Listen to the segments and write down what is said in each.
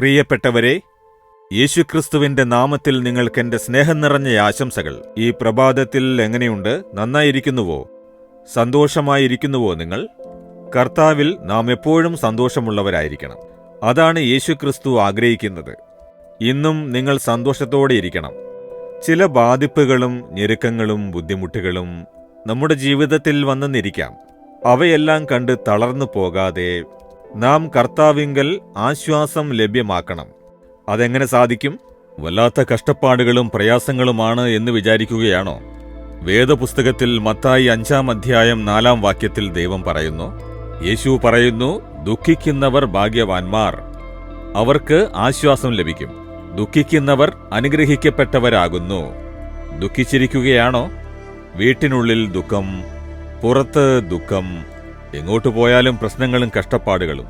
പ്രിയപ്പെട്ടവരെ യേശുക്രിസ്തുവിന്റെ നാമത്തിൽ നിങ്ങൾക്ക് എന്റെ സ്നേഹം നിറഞ്ഞ ആശംസകൾ ഈ പ്രഭാതത്തിൽ എങ്ങനെയുണ്ട്? നന്നായിരിക്കുന്നുവോ? സന്തോഷമായിരിക്കുന്നുവോ നിങ്ങൾ? കർത്താവിൽ നാം എപ്പോഴും സന്തോഷമുള്ളവരായിരിക്കണം. അതാണ് യേശുക്രിസ്തു ആഗ്രഹിക്കുന്നത്. ഇന്നും നിങ്ങൾ സന്തോഷത്തോടെ ഇരിക്കണം. ചില ബാധിപ്പുകളും ഞെരുക്കങ്ങളും ബുദ്ധിമുട്ടുകളും നമ്മുടെ ജീവിതത്തിൽ വന്നെന്നിരിക്കാം. അവയെല്ലാം കണ്ട് തളർന്നു പോകാതെ നാം കർത്താവിങ്കൽ ആശ്വാസം ലഭ്യമാക്കണം. അതെങ്ങനെ സാധിക്കും? വല്ലാത്ത കഷ്ടപ്പാടുകളും പ്രയാസങ്ങളുമാണ് എന്ന് വിചാരിക്കുകയാണോ? വേദപുസ്തകത്തിൽ മത്തായി അഞ്ചാം അധ്യായം നാലാം വാക്യത്തിൽ ദൈവം പറയുന്നു യേശു പറയുന്നു ദുഃഖിക്കുന്നവർ ഭാഗ്യവാന്മാർ. അവർക്ക് ആശ്വാസം ലഭിക്കും. ദുഃഖിക്കുന്നവർ അനുഗ്രഹിക്കപ്പെട്ടവരാകുന്നു. ദുഃഖിച്ചിരിക്കുകയാണോ? വീട്ടിനുള്ളിൽ ദുഃഖം പുറത്ത് ദുഃഖം എങ്ങോട്ട് പോയാലും പ്രശ്നങ്ങളും കഷ്ടപ്പാടുകളും.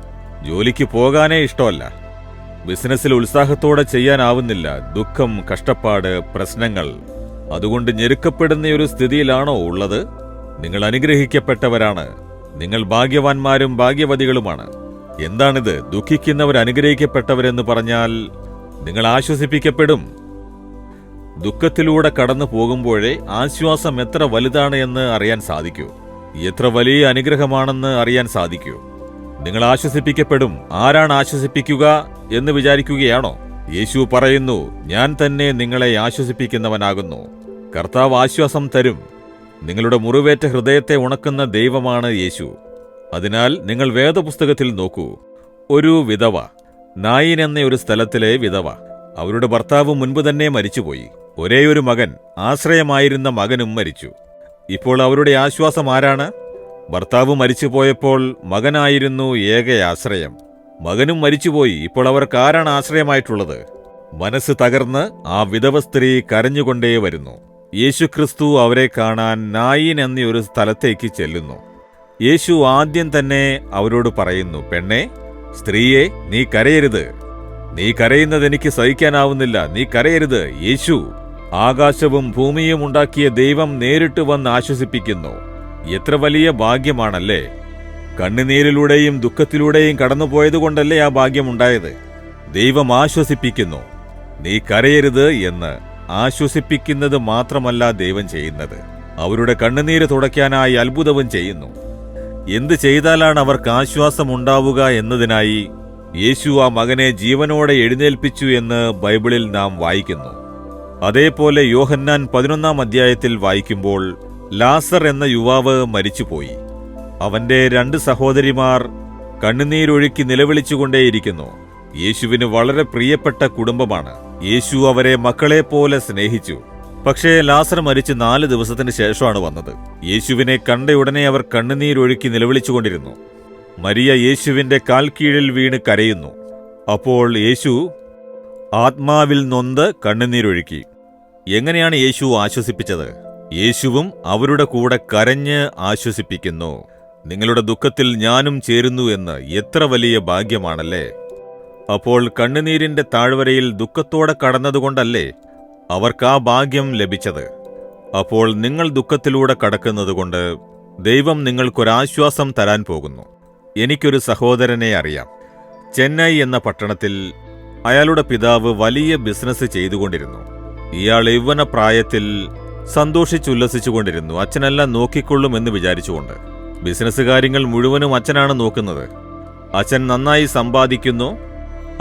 ജോലിക്ക് പോകാനേ ഇഷ്ടമല്ല. ബിസിനസ്സിൽ ഉത്സാഹത്തോടെ ചെയ്യാനാവുന്നില്ല. ദുഃഖം കഷ്ടപ്പാട് പ്രശ്നങ്ങൾ. അതുകൊണ്ട് ഞെരുക്കപ്പെടുന്ന ഒരു സ്ഥിതിയിലാണോ ഉള്ളത്? നിങ്ങൾ അനുഗ്രഹിക്കപ്പെട്ടവരാണ്. നിങ്ങൾ ഭാഗ്യവാന്മാരും ഭാഗ്യവതികളുമാണ്. എന്താണിത്? ദുഃഖിക്കുന്നവർ അനുഗ്രഹിക്കപ്പെട്ടവരെന്ന് പറഞ്ഞാൽ നിങ്ങൾ ആശ്വസിപ്പിക്കപ്പെടും. ദുഃഖത്തിലൂടെ കടന്നു പോകുമ്പോഴേ ആശ്വാസം എത്ര വലുതാണ് എന്ന് അറിയാൻ സാധിക്കൂ. എത്ര വലിയ അനുഗ്രഹമാണെന്ന് അറിയാൻ സാധിക്കൂ. നിങ്ങൾ ആശ്വസിപ്പിക്കപ്പെടും. ആരാണ് ആശ്വസിപ്പിക്കുക എന്ന് വിചാരിക്കുകയാണോ? യേശു പറയുന്നു ഞാൻ തന്നെ നിങ്ങളെ ആശ്വസിപ്പിക്കുന്നവനാകുന്നു. കർത്താവ് ആശ്വാസം തരും. നിങ്ങളുടെ മുറിവേറ്റ ഹൃദയത്തെ ഉണക്കുന്ന ദൈവമാണ് യേശു. അതിനാൽ നിങ്ങൾ വേദപുസ്തകത്തിൽ നോക്കൂ. ഒരു വിധവ നായിൻ എന്ന ഒരു സ്ഥലത്തിലെ വിധവ അവരുടെ ഭർത്താവ് മുൻപ് തന്നെ മരിച്ചുപോയി. ഒരേയൊരു മകൻ ആശ്രയമായിരുന്ന മകനും മരിച്ചു. ഇപ്പോൾ അവരുടെ ആശ്വാസം ആരാണ്? ഭർത്താവ് മരിച്ചുപോയപ്പോൾ മകനായിരുന്നു ഏക ആശ്രയം. മകനും മരിച്ചുപോയി ഇപ്പോൾ അവർക്ക് ആരാണ് ആശ്രയമായിട്ടുള്ളത്? മനസ്സ് തകർന്ന് ആ വിധവ സ്ത്രീ കരഞ്ഞുകൊണ്ടേ വരുന്നു. യേശുക്രിസ്തു അവരെ കാണാൻ നായിൻ എന്നൊരു സ്ഥലത്തേക്ക് ചെല്ലുന്നു. യേശു ആദ്യം തന്നെ അവരോട് പറയുന്നു പെണ്ണെ സ്ത്രീയെ നീ കരയരുത്. നീ കരയുന്നത് എനിക്ക് സഹിക്കാനാവുന്നില്ല. നീ കരയരുത്. യേശു ആകാശവും ഭൂമിയും ഉണ്ടാക്കിയ ദൈവം നേരിട്ട് വന്ന് ആശ്വസിപ്പിക്കുന്നു. എത്ര വലിയ ഭാഗ്യമാണല്ലേ? കണ്ണുനീരിലൂടെയും ദുഃഖത്തിലൂടെയും കടന്നുപോയതുകൊണ്ടല്ലേ ആ ഭാഗ്യമുണ്ടായത്? ദൈവം ആശ്വസിപ്പിക്കുന്നു. നീ കരയരുത് എന്ന് ആശ്വസിപ്പിക്കുന്നത് മാത്രമല്ല ദൈവം ചെയ്യുന്നത്. അവരുടെ കണ്ണുനീര് തുടയ്ക്കാനായി അത്ഭുതവും ചെയ്യുന്നു. എന്ത് ചെയ്താലാണ് അവർക്ക് ആശ്വാസം ഉണ്ടാവുക എന്നതിനായി യേശു ആ മകനെ ജീവനോടെ എഴുന്നേൽപ്പിച്ചു എന്ന് ബൈബിളിൽ നാം വായിക്കുന്നു. അതേപോലെ യോഹന്നാൻ പതിനൊന്നാം അധ്യായത്തിൽ വായിക്കുമ്പോൾ ലാസർ എന്ന യുവാവ് മരിച്ചുപോയി. അവന്റെ രണ്ട് സഹോദരിമാർ കണ്ണുനീരൊഴുക്കി നിലവിളിച്ചുകൊണ്ടേയിരിക്കുന്നു. യേശുവിന് വളരെ പ്രിയപ്പെട്ട കുടുംബമാണ്. യേശു അവരെ മക്കളെ പോലെ സ്നേഹിച്ചു. പക്ഷേ ലാസർ മരിച്ച് നാല് ദിവസത്തിന് ശേഷമാണ് വന്നത്. യേശുവിനെ കണ്ടയുടനെ അവർ കണ്ണുനീരൊഴുക്കി നിലവിളിച്ചുകൊണ്ടിരുന്നു. മരിയ യേശുവിന്റെ കാൽക്കീഴിൽ കീഴിൽ വീണ് കരയുന്നു. അപ്പോൾ യേശു ആത്മാവിൽ നൊന്ത് കണ്ണുനീരൊഴുക്കി. എങ്ങനെയാണ് യേശു ആശ്വസിപ്പിച്ചത്? യേശുവും അവരുടെ കൂടെ കരഞ്ഞ് ആശ്വസിപ്പിക്കുന്നു. നിങ്ങളുടെ ദുഃഖത്തിൽ ഞാനും ചേരുന്നു എന്ന് എത്ര വലിയ ഭാഗ്യമാണല്ലേ? അപ്പോൾ കണ്ണുനീരിന്റെ താഴ്വരയിൽ ദുഃഖത്തോടെ കടന്നതുകൊണ്ടല്ലേ അവർക്ക് ആ ഭാഗ്യം ലഭിച്ചത്? അപ്പോൾ നിങ്ങൾ ദുഃഖത്തിലൂടെ കടക്കുന്നതുകൊണ്ട് ദൈവം നിങ്ങൾക്കൊരാശ്വാസം തരാൻ പോകുന്നു. എനിക്കൊരു സഹോദരനെ അറിയാം. ചെന്നൈ എന്ന പട്ടണത്തിൽ അയാളുടെ പിതാവ് വലിയ ബിസിനസ് ചെയ്തുകൊണ്ടിരുന്നു. ഇയാൾ യൗവന പ്രായത്തിൽ സന്തോഷിച്ചുല്ലസിച്ചുകൊണ്ടിരുന്നു. അച്ഛനെല്ലാം നോക്കിക്കൊള്ളും എന്ന് വിചാരിച്ചുകൊണ്ട്. ബിസിനസ് കാര്യങ്ങൾ മുഴുവനും അച്ഛനാണ് നോക്കുന്നത്. അച്ഛൻ നന്നായി സമ്പാദിക്കുന്നു.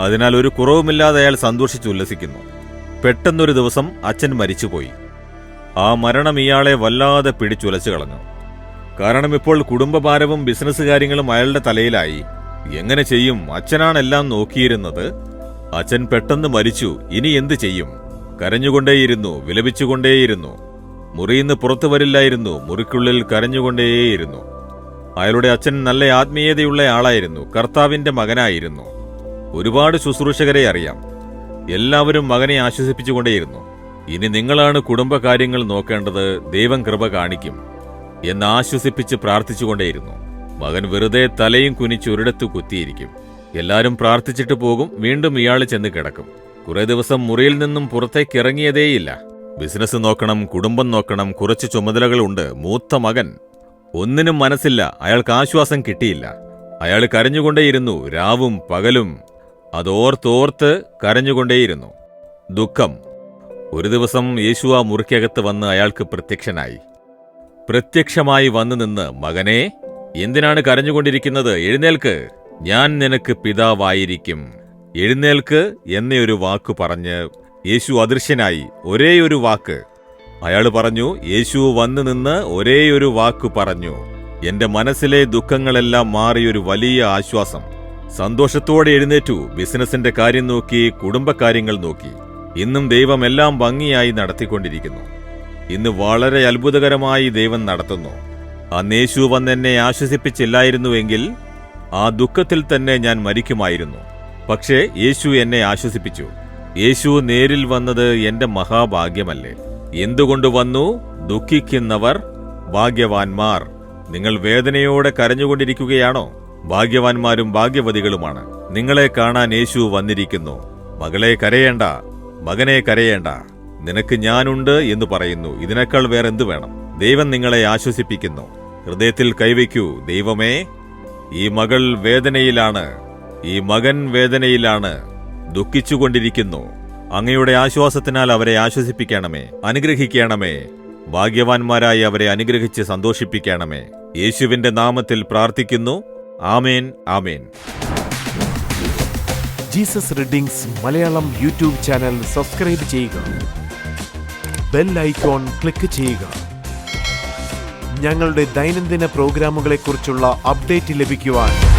അതിനാൽ ഒരു കുറവുമില്ലാതെ അയാൾ സന്തോഷിച്ചുല്ലസിക്കുന്നു. പെട്ടെന്നൊരു ദിവസം അച്ഛൻ മരിച്ചുപോയി. ആ മരണം ഇയാളെ വല്ലാതെ പിടിച്ചുലച്ചു കളഞ്ഞു. കാരണം ഇപ്പോൾ കുടുംബഭാരവും ബിസിനസ് കാര്യങ്ങളും അയാളുടെ തലയിലായി. എങ്ങനെ ചെയ്യും? അച്ഛനാണെല്ലാം നോക്കിയിരുന്നത്. അച്ഛൻ പെട്ടെന്ന് മരിച്ചു. ഇനി എന്ത് ചെയ്യും? കരഞ്ഞുകൊണ്ടേയിരുന്നു വിലപിച്ചുകൊണ്ടേയിരുന്നു. മുറിയിന്ന് പുറത്തു വരില്ലായിരുന്നു മുറിക്കുള്ളിൽ കരഞ്ഞുകൊണ്ടേയിരുന്നു. അയാളുടെ അച്ഛൻ നല്ല ആത്മീയതയുള്ള ആളായിരുന്നു കർത്താവിന്റെ മകനായിരുന്നു. ഒരുപാട് ശുശ്രൂഷകരെ അറിയാം. എല്ലാവരും മകനെ ആശ്വസിപ്പിച്ചുകൊണ്ടേയിരുന്നു. ഇനി നിങ്ങളാണ് കുടുംബകാര്യങ്ങൾ നോക്കേണ്ടത് ദൈവം കൃപ കാണിക്കും എന്ന് ആശ്വസിപ്പിച്ച് പ്രാർത്ഥിച്ചുകൊണ്ടേയിരുന്നു. മകൻ വെറുതെ തലയും കുനിച്ച് ഒരിടത്ത് കുത്തിയിരിക്കും. എല്ലാവരും പ്രാർത്ഥിച്ചിട്ട് പോകും വീണ്ടും ഇയാൾ ചെന്ന് കിടക്കും. കുറെ ദിവസം മുറിയിൽ നിന്നും പുറത്തേക്ക് ഇറങ്ങിയതേയില്ല. ബിസിനസ് നോക്കണം കുടുംബം നോക്കണം കുറച്ച് ചുമതലകളുണ്ട് മൂത്ത മകൻ. ഒന്നിനും മനസ്സില്ല. അയാൾക്ക് ആശ്വാസം കിട്ടിയില്ല. അയാൾ കരഞ്ഞുകൊണ്ടേയിരുന്നു. രാവും പകലും അതോർത്തോർത്ത് കരഞ്ഞുകൊണ്ടേയിരുന്നു. ദുഃഖം. ഒരു ദിവസം യേശു ആ മുറിക്കകത്ത് വന്ന് അയാൾക്ക് പ്രത്യക്ഷനായി. പ്രത്യക്ഷമായി വന്നു നിന്ന് മകനെ എന്തിനാണ് കരഞ്ഞുകൊണ്ടിരിക്കുന്നത്? എഴുന്നേൽക്ക്. ഞാൻ നിനക്ക് പിതാവായിരിക്കും. എഴുന്നേൽക്ക് എന്നൊരു വാക്ക് പറഞ്ഞ് യേശു അദൃശ്യനായി ഒരേ ഒരു വാക്ക്. അയാൾ പറഞ്ഞു യേശു വന്നു നിന്ന് ഒരേ ഒരു വാക്ക് പറഞ്ഞു. എന്റെ മനസ്സിലെ ദുഃഖങ്ങളെല്ലാം മാറിയൊരു വലിയ ആശ്വാസം. സന്തോഷത്തോടെ എഴുന്നേറ്റു. ബിസിനസിന്റെ കാര്യം നോക്കി കുടുംബകാര്യങ്ങൾ നോക്കി. ഇന്നും ദൈവം എല്ലാം ഭംഗിയായി നടത്തിക്കൊണ്ടിരിക്കുന്നു. ഇന്ന് വളരെ അത്ഭുതകരമായി ദൈവം നടത്തുന്നു. അന്ന് യേശു വന്നെന്നെ ആശ്വസിപ്പിച്ചില്ലായിരുന്നുവെങ്കിൽ ആ ദുഃഖത്തിൽ തന്നെ ഞാൻ മരിക്കുമായിരുന്നു. പക്ഷേ യേശു എന്നെ ആശ്വസിപ്പിച്ചു. യേശു നേരിൽ വന്നത് എന്റെ മഹാഭാഗ്യമല്ലേ. എന്തുകൊണ്ട് വന്നു? ദുഃഖിക്കുന്നവർ ഭാഗ്യവാൻമാർ നിങ്ങൾ വേദനയോടെ കരഞ്ഞുകൊണ്ടിരിക്കുകയാണോ? ഭാഗ്യവാന്മാരും ഭാഗ്യവതികളുമാണ്. നിങ്ങളെ കാണാൻ യേശു വന്നിരിക്കുന്നു. മകളെ കരയേണ്ട മകനെ കരയേണ്ട. നിനക്ക് ഞാനുണ്ട് എന്ന് പറയുന്നു. ഇതിനേക്കാൾ വേറെ വേറെന്ത് വേണം? ദൈവം നിങ്ങളെ ആശ്വസിപ്പിക്കുന്നു. ഹൃദയത്തിൽ കൈവയ്ക്കൂ. ദൈവമേ ഈ മകൾ വേദനയിലാണ്. ഈ മകൻ വേദനയിലാണ് ദുഃഖിച്ചുകൊണ്ടിരിക്കുന്നു. അങ്ങയുടെ ആശ്വാസത്തിനാൽ അവരെ ആശ്വസിപ്പിക്കണമേ. അനുഗ്രഹിക്കണമേ. ഭാഗ്യവാന്മാരായി അവരെ അനുഗ്രഹിച്ച് സന്തോഷിപ്പിക്കണമേ. യേശുവിന്റെ നാമത്തിൽ പ്രാർത്ഥിക്കുന്നു. ആമേൻ ആമേൻ. Jesus readings Malayalam YouTube channel subscribe ചെയ്യുക. ബെൽ ഐക്കോൺ ക്ലിക്ക് ചെയ്യുക. ഞങ്ങളുടെ ദൈനംദിന പ്രോഗ്രാമുകളെക്കുറിച്ചുള്ള അപ്ഡേറ്റ് ലഭിക്കുവാൻ